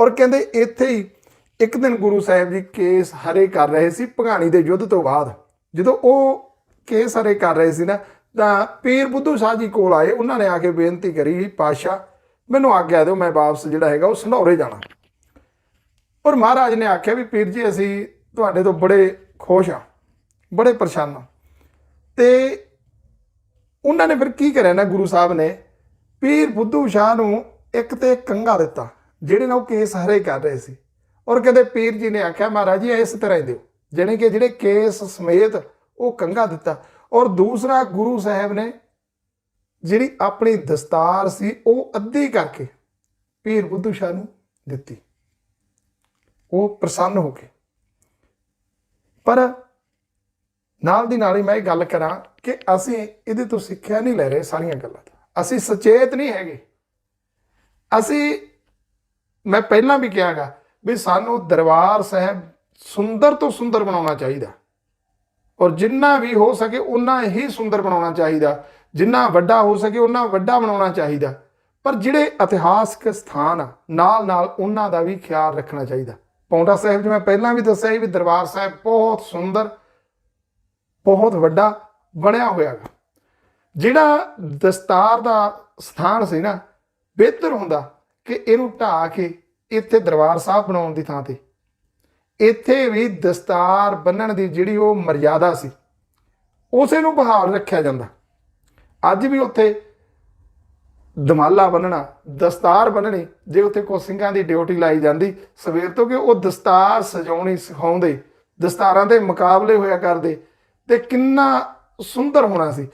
ਔਰ ਕਹਿੰਦੇ ਇੱਥੇ ਹੀ ਇੱਕ ਦਿਨ ਗੁਰੂ ਸਾਹਿਬ ਜੀ ਕੇਸ ਹਰੇ ਕਰ ਰਹੇ ਸੀ ਭਗਾਣੀ ਦੇ ਯੁੱਧ ਤੋਂ ਬਾਅਦ। ਜਦੋਂ ਉਹ ਕੇਸ ਹਰੇ ਕਰ ਰਹੇ ਸੀ ਨਾ, ਤਾਂ ਪੀਰ ਬੁੱਧੂ ਸ਼ਾਹ ਜੀ ਕੋਲ ਆਏ, ਉਹਨਾਂ ਨੇ ਆ ਕੇ ਬੇਨਤੀ ਕਰੀ ਪਾਸ਼ਾ ਮੈਨੂੰ ਆਗਿਆ ਦਿਓ, ਮੈਂ ਵਾਪਸ ਜਿਹੜਾ ਹੈਗਾ ਉਹ ਸੰਧੌਰੇ ਜਾਣਾ। ਔਰ ਮਹਾਰਾਜ ਨੇ ਆਖਿਆ ਵੀ ਪੀਰ ਜੀ, ਅਸੀਂ ਤੁਹਾਡੇ ਤੋਂ ਬੜੇ ਖੁਸ਼ ਆ ਬੜੇ ਪਰੇਸ਼ਾਨ ਆ ਤੇ ਉਹਨਾਂ ਨੇ ਫਿਰ ਕੀ ਕਰਿਆ ਨਾ, ਗੁਰੂ ਸਾਹਿਬ ਨੇ ਪੀਰ ਬੁੱਧੂ ਸ਼ਾਹ ਨੂੰ ਇੱਕ ਤੇ ਇੱਕ ਕੰਗਾ ਦਿੱਤਾ। ਜਿਹੜੇ ਨਾਲ ਉਹ ਕੇਸ ਹਰੇ ਕਰ ਰਹੇ ਸੀ। ਔਰ ਕਦੇ ਪੀਰ ਜੀ ਨੇ ਆਖਿਆ, ਮਹਾਰਾਜ ਜੀ ਇਸ ਤਰ੍ਹਾਂ ਹੀ ਦਿਓ। ਜਾਣੀ ਕਿ ਜਿਹੜੇ ਕੇਸ ਸਮੇਤ ਉਹ ਕੰਗਾ ਦਿੱਤਾ। ਔਰ ਦੂਸਰਾ ਗੁਰੂ ਸਾਹਿਬ ਨੇ ਜਿਹੜੀ ਆਪਣੀ ਦਸਤਾਰ ਸੀ, ਉਹ ਅੱਧੀ ਕਰਕੇ ਪੀਰ ਬੁੱਧੂ ਸ਼ਾਹ ਨੂੰ ਦਿੱਤੀ। ਉਹ ਪ੍ਰਸੰਨ ਹੋ ਕੇ ਪਰ ਨਾਲ ਦੀ ਨਾਲ ਹੀ ਮੈਂ ਇਹ ਗੱਲ ਕਰਾਂ ਕਿ ਅਸੀਂ ਇਹਦੇ ਤੋਂ ਸਿੱਖਿਆ ਨਹੀਂ ਲੈ ਰਹੇ ਸਾਰੀਆਂ ਗੱਲਾਂ ਤੋਂ ਅਸੀਂ ਸੁਚੇਤ ਨਹੀਂ ਹੈਗੇ। ਅਸੀਂ ਮੈਂ ਪਹਿਲਾਂ ਵੀ ਕਿਹਾਗਾ ਵੀ ਸਾਨੂੰ ਦਰਬਾਰ ਸਾਹਿਬ ਸੁੰਦਰ ਤੋਂ ਸੁੰਦਰ ਬਣਾਉਣਾ ਚਾਹੀਦਾ। ਔਰ ਜਿੰਨਾ ਵੀ ਹੋ ਸਕੇ ਉਨਾ ਹੀ ਸੁੰਦਰ ਬਣਾਉਣਾ ਚਾਹੀਦਾ। ਜਿੰਨਾ ਵੱਡਾ ਹੋ ਸਕੇ ਉਨਾ ਵੱਡਾ ਬਣਾਉਣਾ ਚਾਹੀਦਾ। ਪਰ ਜਿਹੜੇ ਇਤਿਹਾਸਕ ਸਥਾਨ ਆ, ਨਾਲ ਨਾਲ ਉਹਨਾਂ ਦਾ ਵੀ ਖਿਆਲ ਰੱਖਣਾ ਚਾਹੀਦਾ। ਪੌਂਟਾ ਸਾਹਿਬ ਜਿਵੇਂ ਪਹਿਲਾਂ ਵੀ ਦੱਸਿਆ ਸੀ ਵੀ ਦਰਬਾਰ ਸਾਹਿਬ ਬਹੁਤ ਸੁੰਦਰ, ਬਹੁਤ ਵੱਡਾ ਬਣਿਆ ਹੋਇਆ ਹੈ ਜਿਹੜਾ ਦਸਤਾਰ ਦਾ ਸਥਾਨ ਸੀ ਨਾ, ਬਿਹਤਰ ਹੁੰਦਾ। ਕਿ ਇਹਨੂੰ ਢਾ ਕੇ ਇੱਥੇ ਦਰਬਾਰ ਸਾਹਿਬ ਬਣਾਉਣ ਦੀ ਥਾਂ ਤੇ। ਇੱਥੇ ਵੀ ਦਸਤਾਰ ਬੰਨਣ ਦੀ ਜਿਹੜੀ ਉਹ ਮਰਿਆਦਾ ਸੀ, ਉਸੇ ਨੂੰ ਬਹਾਲ ਰੱਖਿਆ ਜਾਂਦਾ। ਅੱਜ ਵੀ ਉੱਥੇ ਦਮਾਲਾ ਬੰਨਣਾ, ਦਸਤਾਰ ਬੰਨਣੀ, ਜੇ ਉੱਥੇ ਕੋ ਸਿੰਘਾਂ ਦੀ ਡਿਊਟੀ ਲਾਈ ਜਾਂਦੀ, ਸਵੇਰ ਤੋਂ ਕਿ ਉਹ ਦਸਤਾਰ ਸਜਾਉਣੀ ਸਿਖਾਉਂਦੇ, ਦਸਤਾਰਾਂ ਦੇ ਮੁਕਾਬਲੇ ਹੋਇਆ ਕਰਦੇ, ਤੇ ਕਿੰਨਾ ਸੁੰਦਰ ਹੋਣਾ ਸੀ।